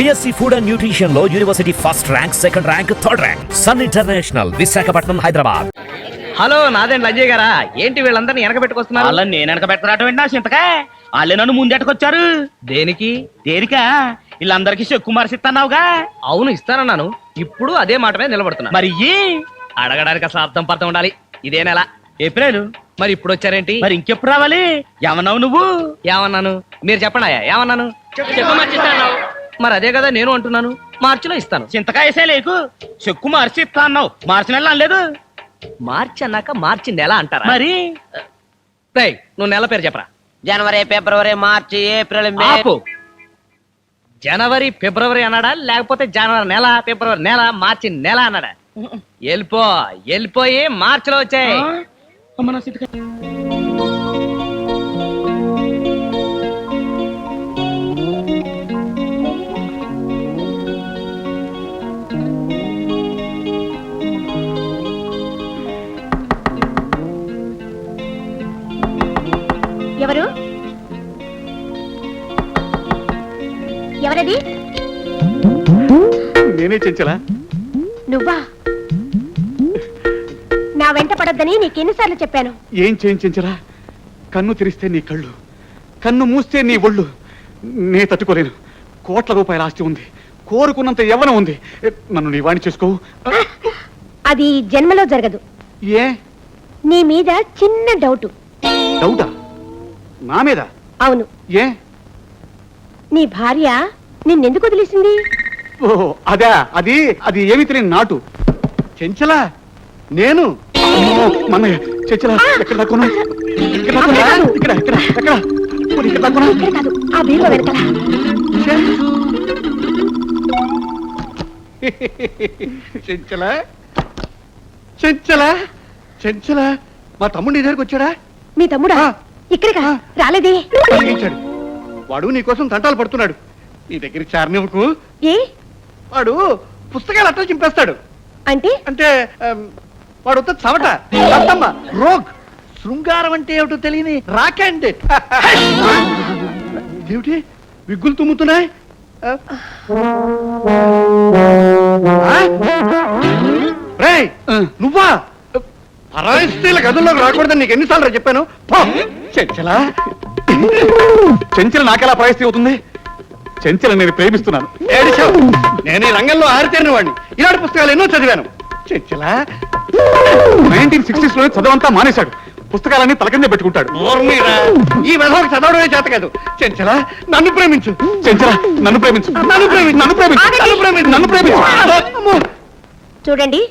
BSc food and న్యూట్రిషన్లో university first rank second rank third rank Sun international Visakhapatnam Hyderabad hello నాదేంటి Ajay గారా ఏంటి వీళ్ళందరినీ వెనక పెట్టుకొస్తున్నారు వాళ్ళని నేను వెనక పెడతారట నా చింతకా వాళ్ళే నన్ను ముందెట్టుకొచ్చారు దేనికి దేనికా వీళ్ళందరికీ చెక్కు మరసిస్తున్నావుగా అవును ఇస్తానన్నాను ఇప్పుడు అదే మాట మీద నిలబడుతున్నా మరి. అడగడానికి అసలు అర్థం పర్థం ఉండాలి ఇదే నెల ఏప్రిల్ మరి ఇప్పుడు వచ్చారేంటి మరి ఇంకెప్పుడు రావాలి ఏమన్నావు నువ్వు ఏమన్నాను మీరు చెప్పండి ఏమన్నాను చెక్కు మర్చిస్తాన్నావు మరి అదే కదా నేను అంటున్నాను. మార్చిలో ఇస్తాను. చింతకాయ వేసే లేకు. చెక్కు మార్చి ఇస్తా అన్నావు. మార్చి నెల అనలేదు. మార్చి అన్నాక మార్చి నెల అంటారా? మరి? రేయ్, నువ్వు నెల పేరు చెప్పరా? జనవరి ఫిబ్రవరి మార్చి ఏప్రిల్ మే. ఆపు. జనవరి ఫిబ్రవరి అన్నాడా? లేకపోతే జనవరి నెల ఫిబ్రవరి నెల మార్చి నెల అన్నాడా? వెళ్ళిపో వెళ్ళిపోయి మార్చిలో వచ్చాయి. అమ్మ నా చింతకాయ. ఎవరు? ఎవరది? నేనే చెంచలా? నువ్వా? నా వెంట పడొద్దని నీకెన్నిసార్లు చెప్పాను. ఏం చేయించరా కన్ను తెరిస్తే నీ కళ్ళు కన్ను మూస్తే నీ ఒళ్ళు. నే తట్టుకోలేను. కోట్ల రూపాయల ఆస్తి ఉంది. కోరుకున్నంత యవ్వనం ఉంది. నన్ను నీ వాణి చేసుకోవు అది జన్మలో జరగదు. ఏ? నీ మీద చిన్న డౌట్. డౌటా? నా మీద? అవును. ఏ? నీ భార్య నిన్నెందుకు వదిలేసింది? ఓ అదా అది అది ఏమి తెలియని నాటు. చెంచలా నేను. అమ్మో, మన్నయ్య చెంచలా ఎక్కడ దాక్కున్నా ఇక్కడ దాక్కున్నా ఇక్కడ ఇక్కడ ఎక్కడ? పోనీ, ఇక్కడ దాక్కున్నా? ఇక్కడ కాదు. ఆ బీరువా వెనకాల. చెంచల? చెంచల? చెంచల? మా తమ్ముడు నీ దగ్గరికి వచ్చాడా? మీ తమ్ముడా? ఆ. ఇక్కడికా. రాలేదే? అడిగించాడు వాడు నీ కోసం తంటాలు పడుతున్నాడు. నీ దగ్గర చారనివ్వకు ఏ? వాడు పుస్తకాలు అట్టలు చింపేస్తాడు. అంటే? అంటే ఆమ్, వాడు ఉత్త చవట. అత్తమ్మ రోగ్. శృంగారం అంటే ఏమిటో తెలియని రాకండ్ ఏమిటి? విగ్గులు తుమ్ముతున్నాయి? ఆ? ఆ? రేయ్, నువ్వా? పరాయి స్త్రీల గదుల్లోకి రాకూడదని నీకు ఎన్నిసార్లు రా చెప్పాను. చెంచలా? చెంచల నాకెలా పరిస్థితి అవుతుంది? చెంచల నేను ప్రేమిస్తున్నాను. ఏడిచావు? నేను ఈ రంగంలో ఆరితేరిన వాడిని. ఇలాంటి పుస్తకాలు ఎన్నో చదివాను. చెంచలా? నైన్టీన్ సిక్స్టీస్లో చదవంతా మానేశాడు. పుస్తకాలన్నీ తలకింద పెట్టుకుంటాడు. ఈ విధంగా చదవడమే చేత కాదు. చెంచలా నన్ను ప్రేమించు. చెంచలా నన్ను ప్రేమించు. నన్ను ప్రేమించు. నన్ను ప్రేమించు. నన్ను ప్రేమించు. నన్ను ప్రేమించు. చూడండి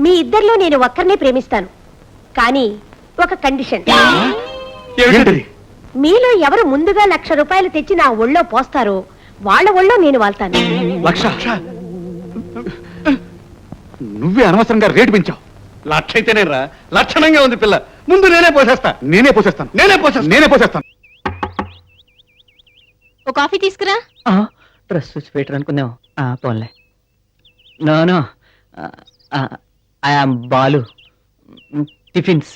మీ ఇద్దరిలో నేను ఒక్కరినే ప్రేమిస్తాను. కానీ ఒక కండిషన్. ఏమిటది? మీలో ఎవరు ముందుగా లక్ష రూపాయలు తెచ్చి నా ఒళ్ళో పోస్తారో వాళ్ళ ఒళ్ళో నేను వాళ్తాను. లక్ష? నువ్వే అనవసరంగా రేటు పెంచావు. లక్ష అయితేనే రా లక్షణంగా ఉంది పిల్ల. ముందు నేనే పోసేస్తా. నేనే పోసేస్తాను. నేనే పోసేస్తాను నేనే పోసేస్తాను. ఒక కాఫీ తీసుకురా. డ్రెస్ చూసి పెట్టరు అనుకుందాం ఆ, పోన్లే. No no. I am Balu. Tiffins.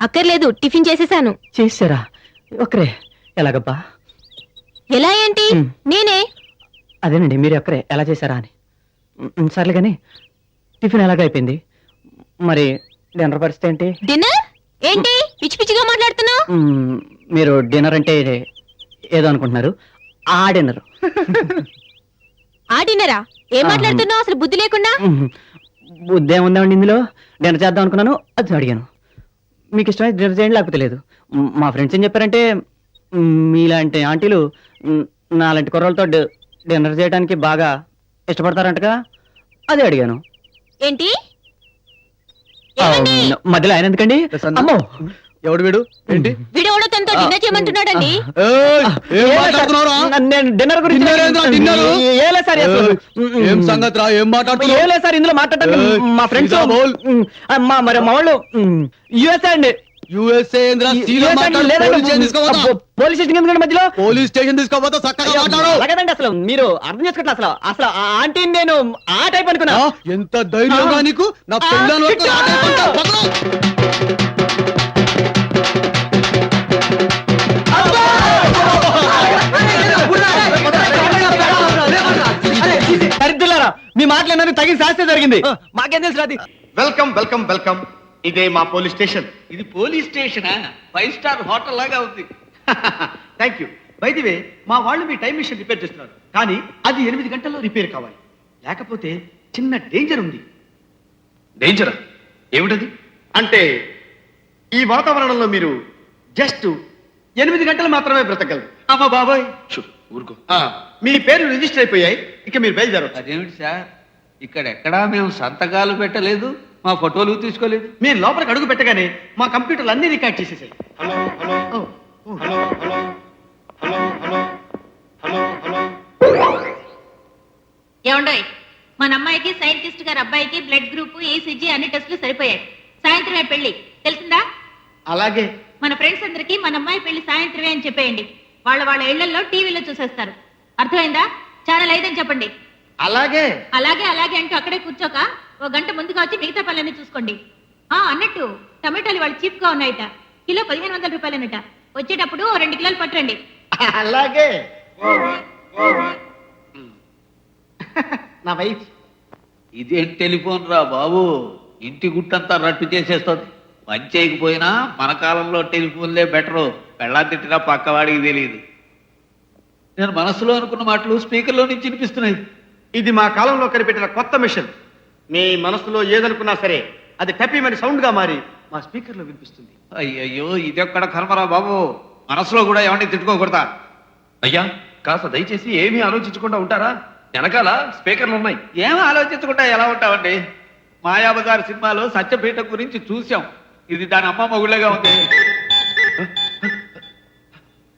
అక్కర్లేదు టిఫిన్ చేసేసాను. చేసారా ఒకరే ఎలాగబ్బా? ఎలా ఏంటి. నేనే. అదేనండి మీరు ఒక్కరే ఎలా చేశారా అని. సర్లే కానీ టిఫిన్ ఎలాగ అయిపోయింది? మరి డిన్నర్ పరిస్థితి ఏంటి? డిన్నర్? ఏంటి? పిచ్చి పిచ్చిగా మాట్లాడుతున్నావు? మీరు డిన్నర్ అంటే ఏదో అనుకుంటున్నారు. ఆ డిన్నర్. ఆ డిన్నరా? ఏం. మాట్లాడుతున్నావు? అసలు బుద్ధి లేకుండా? బుద్ధి ఏముందండి ఇందులో? డిన్నర్ చేద్దాం అనుకున్నాను అది అడిగాను. మీకు ఇష్టమైతే డిన్నర్ చేయండి లేకపోతే లేదు. మ్, ఫ్రెండ్స్ ఏం చెప్పారంటే మ్, మీలాంటి ఆంటీలు నాలాంటి కుర్రలతో డి- డిన్నర్ చేయడానికి బాగా ఇష్టపడతారంటగా అదే అడిగాను. ఏంటి? మధ్యలో ఆయన ఎందుకండి? అమ్మో! ఎవడు వీడు? ఏంటి? వీడెవడో తనతో డిన్నర్ చేయమంటున్నాడండి? నేను డిన్నర్ గురించి డిన్నర్ ఏంట్రా, డిన్నరు? ఏ లేదు సార్. ఏం సంగతి రా ఏం మాట్లాడుతున్నావు? ఏం లేదు సార్ ఇందులో మాట్లాడటానికి ఏయ్, మా ఫ్రెండ్స్. మా మరి మా వాళ్ళు యుఎస్ఏ అండి. యుఎస్ఏ పోలీస్ స్టేషన్ మధ్యలో? పోలీస్ స్టేషన్ తీసుకోపోతా చక్కగా అసలు మీరు అర్థం చేసుకోవట్లేదు అసలు. అసలు ఆ ఆంటీని నేను ఆ టైప్ అనుకున్నా. ఎంత ధైర్యంగా నీకు? నా ఆ, మీ మాటలు తగిన శాస్త్రం జరిగింది. మాకేం తెలుసు అది వెల్కమ్ వెల్కమ్ వెల్కమ్. ఇదే మా పోలీస్ స్టేషన్. ఇది పోలీస్ స్టేషనా? ఫైవ్ స్టార్ హోటల్ లాగా ఉంది. థ్యాంక్ యూ వే మా వాళ్ళు మీ టైం మిషన్ రిపేర్ చేస్తున్నారు. కానీ అది ఎనిమిది గంటల్లో రిపేర్ కావాలి. లేకపోతే చిన్న డేంజర్ ఉంది. డేంజరా? ఏమిటది? అంటే ఈ వాతావరణంలో మీరు జస్ట్ ఎనిమిది గంటలు మాత్రమే బ్రతకగలరు. అమ్మ బాబాయ్. ఊరుకో. ఆ, మీ పేరు రిజిస్టర్ అయిపోయాయి. ఇక మీరు బయలుదేరవచ్చు అదేమిటి సార్? ఇక్కడ ఎక్కడా మేము సంతకాలు పెట్టలేదు మా ఫోటోలు తీసుకోలేదు. మీరు లోపలికి అడుగు పెట్టగానే మా కంప్యూటర్లు అన్ని record చేసేసాయి. Hello hello hello hello hello hello hello hello. ఏమండోయ్ మన అమ్మాయికి సైంటిస్ట్ గారి అబ్బాయికి బ్లడ్ గ్రూప్ ఈసీజీ అన్ని టెస్టులు సరిపోయాయి. సాయంత్రమే పెళ్ళి తెలిసిందా? అలాగే. మన ఫ్రెండ్స్ అందరికి మన అమ్మాయి పెళ్ళి సాయంత్రమే అని చెప్పేయండి. వాళ్ళ వాళ్ళ ఇళ్ళలో టీవీలో చూసేస్తారు. అర్థమైందా? ఛానల్ ఐదని చెప్పండి. అలాగే. అలాగే అలాగే అంటూ అక్కడే కూర్చోక ఓ గంట ముందుగా వచ్చి మిగతా పనులన్నీ చూసుకోండి. ఆ అన్నట్టు టమాటాలు వాళ్ళు చీప్గా ఉన్నాయట. కిలో పదిహేను వందల రూపాయలనట వచ్చేటప్పుడు ఓ రెండు కిలోలు పట్టరండి అలాగే. నా వైఫ్. ఇదేం టెలిఫోన్ రా బాబు. ఇంటి గుట్టంతా రట్టు చేసేస్తుంది. పని చేయకపోయినా మన కాలంలో టెలిఫోన్లే బెటరు. పెళ్ళా తిట్టినా పక్కవాడికి తెలియదు. నేను మనసులో అనుకున్న మాటలు స్పీకర్లో నుంచి వినిపిస్తున్నాయి. ఇది మా కాలంలో కనిపెట్టిన కొత్త మిషన్. మీ మనసులో ఏదనుకున్నా సరే అది టెప్పీమని సౌండ్గా మారి మా స్పీకర్లో వినిపిస్తుంది. అయ్యయ్యో ఇదెక్కడ కర్మరా బాబు. మనసులో కూడా ఏమంటే తిట్టుకోకూడదా? అయ్యా కాస్త దయచేసి ఏమీ ఆలోచించకుండా ఉంటారా? వెనకాల స్పీకర్లు ఉన్నాయి. ఏం ఆలోచించకుండా ఎలా ఉంటామండి మాయాబజార్ సినిమాలో సత్యపీఠ గురించి చూసాం ఇది దాని అమ్మ మొగుళ్ళగా ఉంది.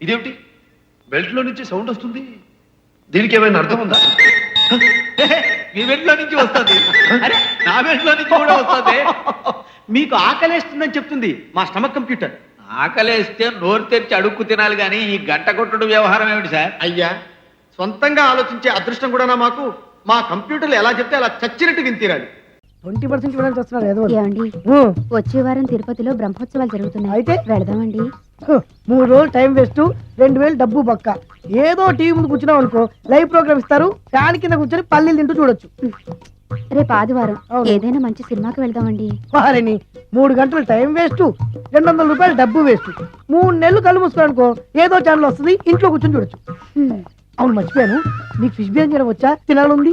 ఇదేమిటి? బెల్ట్లో నుంచి సౌండ్ వస్తుంది. దీనికి ఏమైనా అర్థం ఉందా? మీ వెంట్లో నుంచి వస్తుంది. అరే నా వెంట్లో నుంచి కూడా వస్తుంది. మీకు ఆకలేస్తుందని చెప్తుంది మా స్టమక్ కంప్యూటర్. ఆకలేస్తే నోరు తెరిచి అడుక్కు తినాలి కానీ ఈ గంట కొట్టుడు వ్యవహారం ఏమిటి సార్? అయ్యా సొంతంగా ఆలోచించే అదృష్టం కూడా మాకు. మా కంప్యూటర్లు ఎలా చెప్తే అలా చచ్చినట్టు వింతీరాలి. ట్వంటీ పర్సెంట్ చూడడానికి వస్తున్నారు ఏదో ఏమండి? వచ్చే వారం తిరుపతిలో బ్రహ్మోత్సవాలు జరుగుతున్నాయి. అయితే? వెళదామండి. మూడు రోజులు టైం వేస్ట్ రెండు వేలు డబ్బు బక్క. ఏదో టీవీ ముందు కూర్చున్నాం అనుకో లైవ్ ప్రోగ్రామ్ ఇస్తారు ఫ్యాన్ కింద కూర్చొని పల్లీలు తింటూ చూడొచ్చు. రేపు ఆదివారం అవును. ఏదైనా మంచి సినిమాకి వెళ్దామండి. వారిని మూడు గంటలు టైం వేస్ట్ రెండు వందల రూపాయలు డబ్బు వేస్ట్. మూడు నెలలు కళ్ళు మూసుకో అనుకో ఏదో ఛానల్ వస్తుంది ఇంట్లో కూర్చొని చూడొచ్చు. హ్మ్. అవును మర్చిపోయాను. నీకు ఫిష్ బిర్యానీ చేయడం వచ్చా? తినాలంది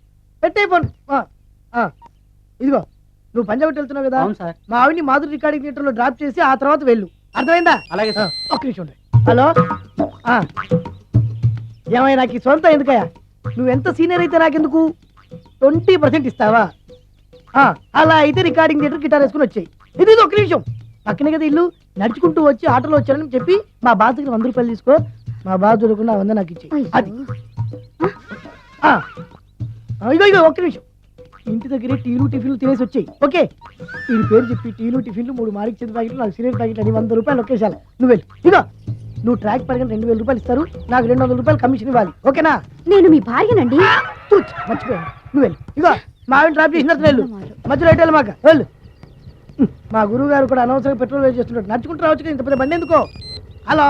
పెట్టే ఫోన్. ఇదిగో నువ్వు పంజాబ్ వెళ్తున్నావు కదా? అవును సార్. మా ఆవిని మాధురి రికార్డింగ్ థియేటర్లో డ్రాప్ చేసి ఆ తర్వాత వెళ్ళు. అర్థమైందా? అలాగే సార్. ఒక్క నిమిషం. హలో? ఆ. ఏమయ్య నాకు ఈ సొంత ఎందుకయ్యా? నువ్వు ఎంత సీనియర్ అయితే నాకెందుకు? ట్వంటీ పర్సెంట్ ఇస్తావా? ఆ, అలా అయితే రికార్డింగ్ థియేటర్ గిటార్ వేసుకుని వచ్చాయి. ఇది ఇది ఒక్క నిమిషం. పక్కనే కదా ఇల్లు. నడుచుకుంటూ వచ్చి ఆటోలో వచ్చానని చెప్పి మా దగ్గర వంద రూపాయలు తీసుకో. మా బాస్ దొరకకుండా వంద నాకు ఇచ్చి అది. ఇగో ఇగో ఒక్క నిమిషం. ఇంటి దగ్గరే టీలు టిఫిన్లు తినేసి వచ్చాయి. ఓకే? ఈ పేరు చెప్పి టీలు టిఫిన్లు మూడు మారికి చెంది ప్యాకెట్లు నాలుగు సిగరెట్ ప్యాకెట్లు అని వంద రూపాయలు ఒకేసారి. నువ్వు వెళ్ళు. ఇగో నువ్వు ట్రాక్ పరిగణ రెండు వేల రూపాయలు ఇస్తారు. నాకు రెండు వందల రూపాయలు కమిషన్ ఇవ్వాలి. ఓకేనా? నేను మీ భార్యనండి. మర్చిపోయాను. నువ్వు వెళ్ళు. ఇగో మా ఆవిడ డ్రాప్ చేసిన తర్వాత వెళ్ళు. మధ్యలో ఎటు వెళ్ళమాక? వెళ్ళు. మా గురువు గారు కూడా అనవసరంగా పెట్రోల్ వేస్ట్ చేస్తుంటారు. నడుచుకుంటూ రావచ్చు ఇంత పెద్ద బండి ఎందుకో? హలో?